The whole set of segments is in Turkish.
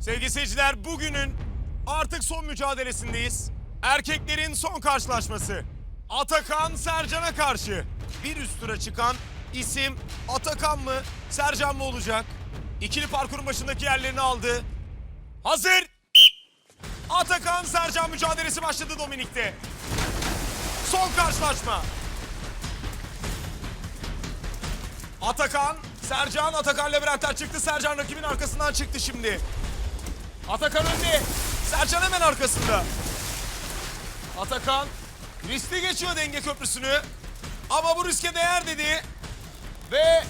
Sevgili seyirciler bugünün artık son mücadelesindeyiz. Erkeklerin son karşılaşması. Atakan Sercan'a karşı. Bir üst tura çıkan isim Atakan mı Sercan mı olacak? İkili parkurun başındaki yerlerini aldı. Hazır. Atakan Sercan mücadelesi başladı Dominik'te. Son karşılaşma. Atakan, Sercan, Atakan Levent'ten çıktı. Sercan rakibin arkasından çıktı şimdi. Atakan önde. Sercan hemen arkasında. Atakan riskli geçiyor denge köprüsünü. Ama bu riske değer dedi. Ve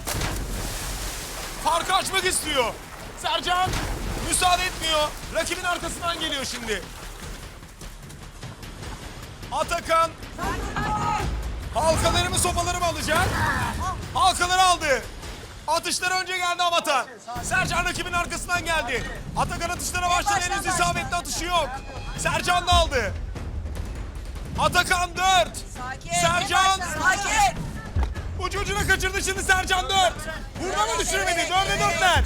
farkı açmak istiyor. Sercan müsaade etmiyor. Rakibin arkasından geliyor şimdi. Atakan halkaları mı sopaları mı alacak? Halkaları aldı. Atışlar önce geldi Avatar. Sercan rakibin arkasından geldi. Atakan atışlara başladı. Henüz isabetli atışı yok. Sercan da aldı. Atakan 4. Sakin. Sercan. Sakin. Ucu ucuna kaçırdı şimdi Sercan 4. Burada mı düşüremedi? 4'e 4'ler.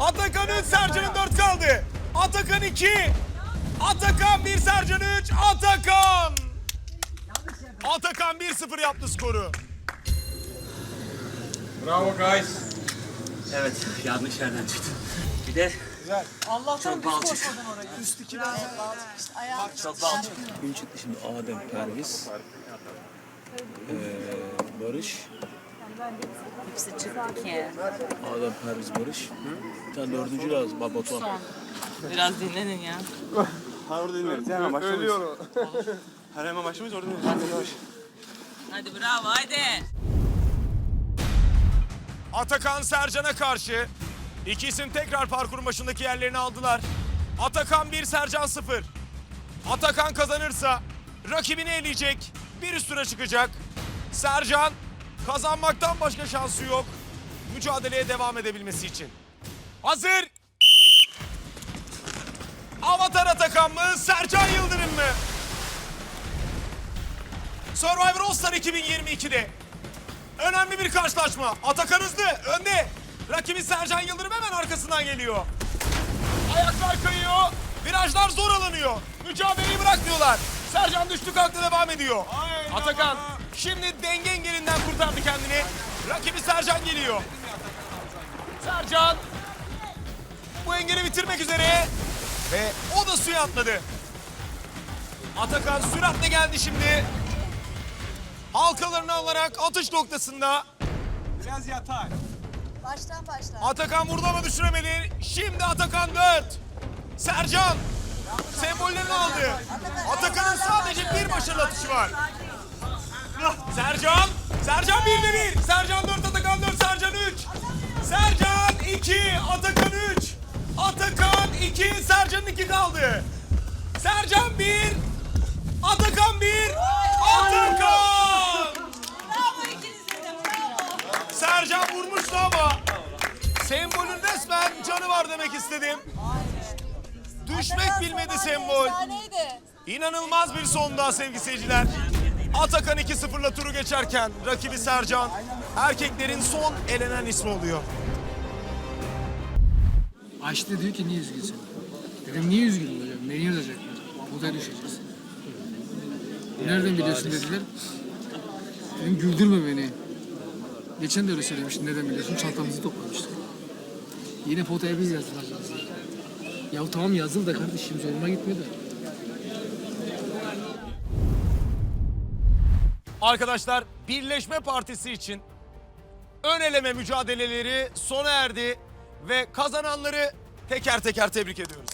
Atakan 3, Sercan'ın 4 kaldı. Atakan 2. Atakan 1, Sercan 3. Atakan. Atakan 1-0 yaptı skoru. Bravo guys. Evet, yanlış yerden çıktı. Bir de Allah'tan Çok balçık. oraya. Üst iki biraz İşte ayağım. çok balçık. Gün çıktı şimdi Adem Perviz, eee, Barış, Hepsi çıktı ki. Adem Perviz Barış. Bir tane dördüncü lazım Bak Batuhan. Son. Biraz dinlenin ya. Ha orada dinleriz. Hemen başlamayız. Ölüyor Her hemen başlamayız orada dinleriz. Hadi bravo hadi. Atakan Sercan'a karşı. İki isim tekrar parkurun başındaki yerlerini aldılar. Atakan 1, Sercan 0. Atakan kazanırsa rakibini eleyecek. Bir üst tura çıkacak. Sercan kazanmaktan başka şansı yok. Mücadeleye devam edebilmesi için. Hazır. Avatar Atakan mı? Sercan Yıldırım mı? Survivor All Star 2022'de Önemli bir karşılaşma. Atakan hızlı, önde. Rakibi Sercan Yıldırım hemen arkasından geliyor. Ayaklar kayıyor. Virajlar zor alınıyor. Mücadeleyi bırakmıyorlar. Sercan düştü kalktı devam ediyor. Atakan şimdi denge engelinden kurtardı kendini. Rakibi Sercan geliyor. Sercan bu engeli bitirmek üzere. Ve o da suya atladı. Atakan süratle geldi şimdi. Halkalarını alarak atış noktasında Biraz yatay. Baştan başla. Atakan vurdu ama düşüremedi. Şimdi Atakan 4. Sercan sembollerini aldı. Atakan'ın sadece bir başarılı atışı var. Sercan, Sercan 1 ve 1. Sercan 4, Atakan 4, Sercan 3. Sercan 2, Atakan 3. Atakan 2, Sercan 2 kaldı. Sercan 1, Atakan 1, Atakan! Bravo ikinize de bravo. Sercan vurmuştu ama sembolün resmen canı var demek istedim. Düşmek bilmedi sembol. İnanılmaz bir son daha sevgili seyirciler. Atakan 2-0'la turu geçerken rakibi Sercan erkeklerin son elenen ismi oluyor. Açtı diyor ki niye üzgünsün? Dedim niye üzgünüm hocam? Beni yazacaklar. Mahmut'a düşeceğiz. Nereden biliyorsun dediler. Dedim güldürme beni. Geçen de öyle söylemiştin. Neden biliyorsun? Çantamızı toplamıştık. Yine potaya biz yazdılar. Ya tamam yazıl da kardeşim zoruma gitmiyor da. Arkadaşlar Birleşme Partisi için ön eleme mücadeleleri sona erdi ve kazananları teker teker tebrik ediyoruz.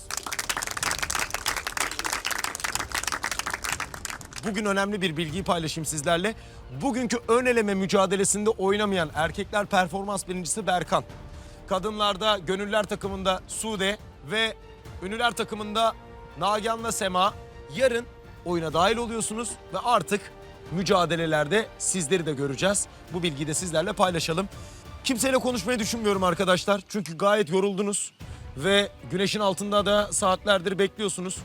Bugün önemli bir bilgiyi paylaşayım sizlerle. Bugünkü ön eleme mücadelesinde oynamayan erkekler performans birincisi Berkan. Kadınlarda gönüller takımında Sude ve ünlüler takımında Nagihan'la Sema. Yarın oyuna dahil oluyorsunuz ve artık mücadelelerde sizleri de göreceğiz. Bu bilgiyi de sizlerle paylaşalım. Kimseyle konuşmayı düşünmüyorum arkadaşlar. Çünkü gayet yoruldunuz ve güneşin altında da saatlerdir bekliyorsunuz.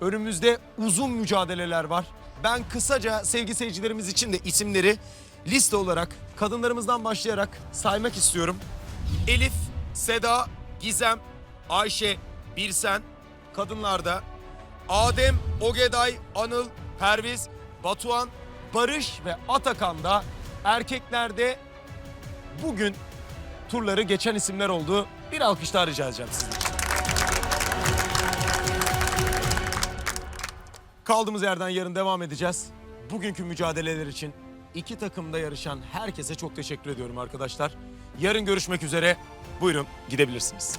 Önümüzde uzun mücadeleler var. Ben kısaca sevgi seyircilerimiz için de isimleri liste olarak kadınlarımızdan başlayarak saymak istiyorum. Elif, Seda, Gizem, Ayşe, Birsen, kadınlarda Adem, Ogeday, Anıl, Perviz, Batuhan, Barış ve Atakan'da erkeklerde bugün turları geçen isimler oldu. Bir alkış daha rica edeceğim sizden. Kaldığımız yerden yarın devam edeceğiz. Bugünkü mücadeleler için iki takımda yarışan herkese çok teşekkür ediyorum arkadaşlar. Yarın görüşmek üzere. Buyurun gidebilirsiniz.